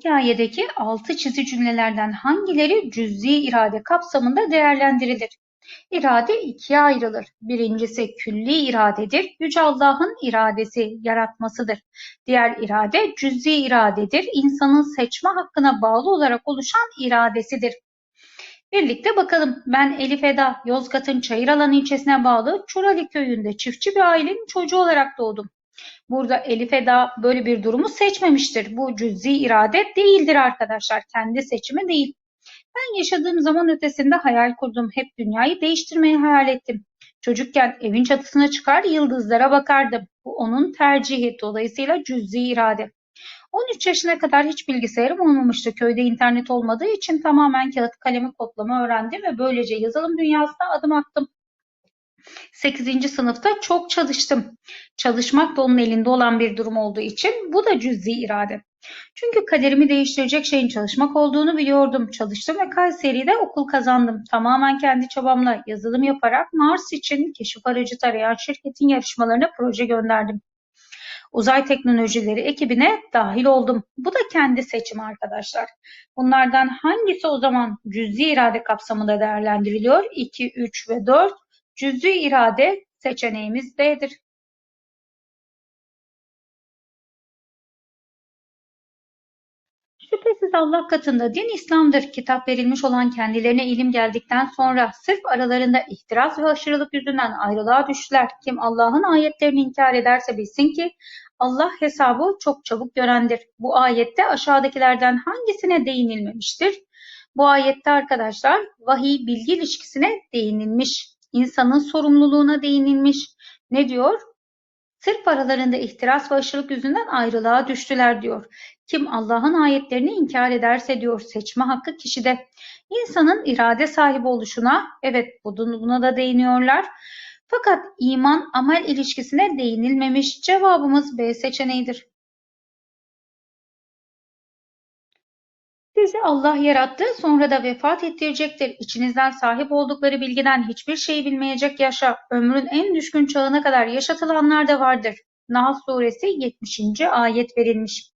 hikayedeki altı çizi cümlelerden hangileri cüz'i irade kapsamında değerlendirilir? İrade ikiye ayrılır. Birincisi külli iradedir. Yüce Allah'ın iradesi, yaratmasıdır. Diğer irade cüz'i iradedir. İnsanın seçme hakkına bağlı olarak oluşan iradesidir. Birlikte bakalım. Ben Elif Eda, Yozgat'ın Çayıralan ilçesine bağlı Çurali köyünde çiftçi bir ailenin çocuğu olarak doğdum. Burada Elif Eda böyle bir durumu seçmemiştir. Bu cüz'i irade değildir arkadaşlar. Kendi seçimi değil. Ben yaşadığım zaman ötesinde hayal kurdum. Hep dünyayı değiştirmeyi hayal ettim. Çocukken evin çatısına çıkar yıldızlara bakardım. Bu onun tercihi. Dolayısıyla cüz'i irade. 13 yaşına kadar hiç bilgisayarım olmamıştı. Köyde internet olmadığı için tamamen kağıt kalemi kodlama öğrendim ve böylece yazılım dünyasına adım attım. 8. sınıfta çok çalıştım. Çalışmak da onun elinde olan bir durum olduğu için bu da cüz'i irade. Çünkü kaderimi değiştirecek şeyin çalışmak olduğunu biliyordum. Çalıştım ve Kayseri'de okul kazandım. Tamamen kendi çabamla yazılım yaparak Mars için keşif aracı tarayan şirketin yarışmalarına proje gönderdim. Uzay Teknolojileri ekibine dahil oldum. Bu da kendi seçim arkadaşlar. Bunlardan hangisi o zaman cüz'i irade kapsamında değerlendiriliyor? 2, 3 ve 4 cüz'i irade seçeneğimiz D'dir. Şüphesiz Allah katında din İslam'dır. Kitap verilmiş olan kendilerine ilim geldikten sonra sırf aralarında ihtiras ve aşırılık yüzünden ayrılığa düştüler. Kim Allah'ın ayetlerini inkar ederse bilsin ki Allah hesabı çok çabuk görendir. Bu ayette aşağıdakilerden hangisine değinilmemiştir? Bu ayette arkadaşlar vahiy bilgi ilişkisine değinilmiş. İnsanın sorumluluğuna değinilmiş. Ne diyor? Sırf aralarında ihtiras ve aşırılık yüzünden ayrılığa düştüler diyor. Kim Allah'ın ayetlerini inkar ederse diyor seçme hakkı kişide. İnsanın irade sahibi oluşuna evet buna da değiniyorlar. Fakat iman amel ilişkisine değinilmemiş. Cevabımız B seçeneğidir. Sizi Allah yarattı, sonra da vefat ettirecektir. İçinizden sahip oldukları bilgiden hiçbir şey bilmeyecek yaşa, ömrün en düşkün çağına kadar yaşatılanlar da vardır. Nahl suresi 70. ayet verilmiş.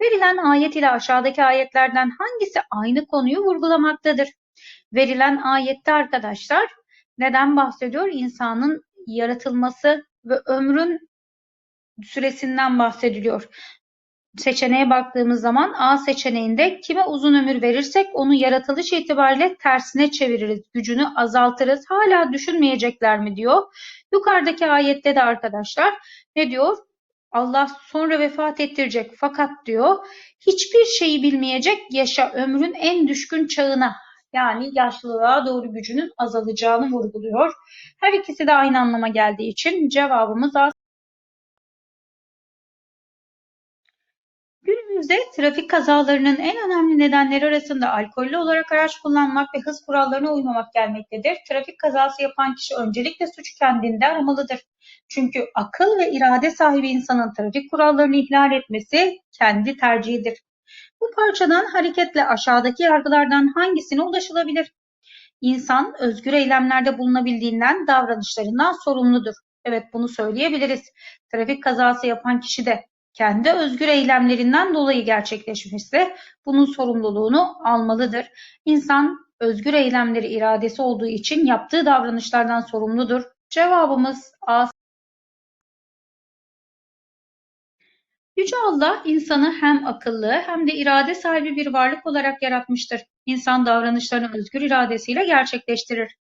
Verilen ayet ile aşağıdaki ayetlerden hangisi aynı konuyu vurgulamaktadır? Verilen ayette arkadaşlar neden bahsediyor? İnsanın yaratılması ve ömrün süresinden bahsediliyor. Seçeneğe baktığımız zaman A seçeneğinde kime uzun ömür verirsek onu yaratılış itibariyle tersine çeviririz, gücünü azaltırız. Hala düşünmeyecekler mi diyor. Yukarıdaki ayette de arkadaşlar ne diyor? Allah sonra vefat ettirecek fakat diyor hiçbir şeyi bilmeyecek yaşa ömrün en düşkün çağına yani yaşlılığa doğru gücünün azalacağını vurguluyor. Her ikisi de aynı anlama geldiği için cevabımız A. Günümüzde trafik kazalarının en önemli nedenleri arasında alkollü olarak araç kullanmak ve hız kurallarına uymamak gelmektedir. Trafik kazası yapan kişi öncelikle suçu kendinde aramalıdır. Çünkü akıl ve irade sahibi insanın trafik kurallarını ihlal etmesi kendi tercihidir. Bu parçadan hareketle aşağıdaki yargılardan hangisine ulaşılabilir? İnsan özgür eylemlerde bulunabildiğinden davranışlarından sorumludur. Evet bunu söyleyebiliriz. Trafik kazası yapan kişi de kendi özgür eylemlerinden dolayı gerçekleşmişse bunun sorumluluğunu almalıdır. İnsan özgür eylemleri iradesi olduğu için yaptığı davranışlardan sorumludur. Cevabımız A. Yüce Allah insanı hem akıllı hem de irade sahibi bir varlık olarak yaratmıştır. İnsan davranışlarını özgür iradesiyle gerçekleştirir.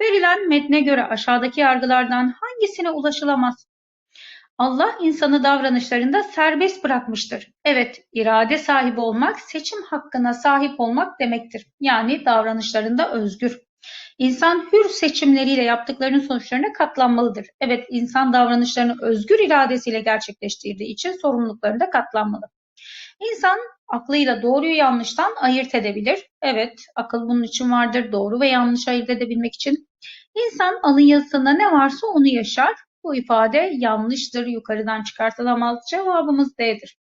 Verilen metne göre aşağıdaki yargılardan hangisine ulaşılamaz? Allah insanı davranışlarında serbest bırakmıştır. Evet, irade sahibi olmak, seçim hakkına sahip olmak demektir. Yani davranışlarında özgür. İnsan hür seçimleriyle yaptıklarının sonuçlarına katlanmalıdır. Evet, insan davranışlarını özgür iradesiyle gerçekleştirdiği için sorumluluklarına da katlanmalı. İnsan aklıyla doğruyu yanlıştan ayırt edebilir. Evet, akıl bunun için vardır. Doğru ve yanlış ayırt edebilmek için. İnsan alın yazısında ne varsa onu yaşar. Bu ifade yanlıştır, yukarıdan çıkartılamaz. Cevabımız D'dir.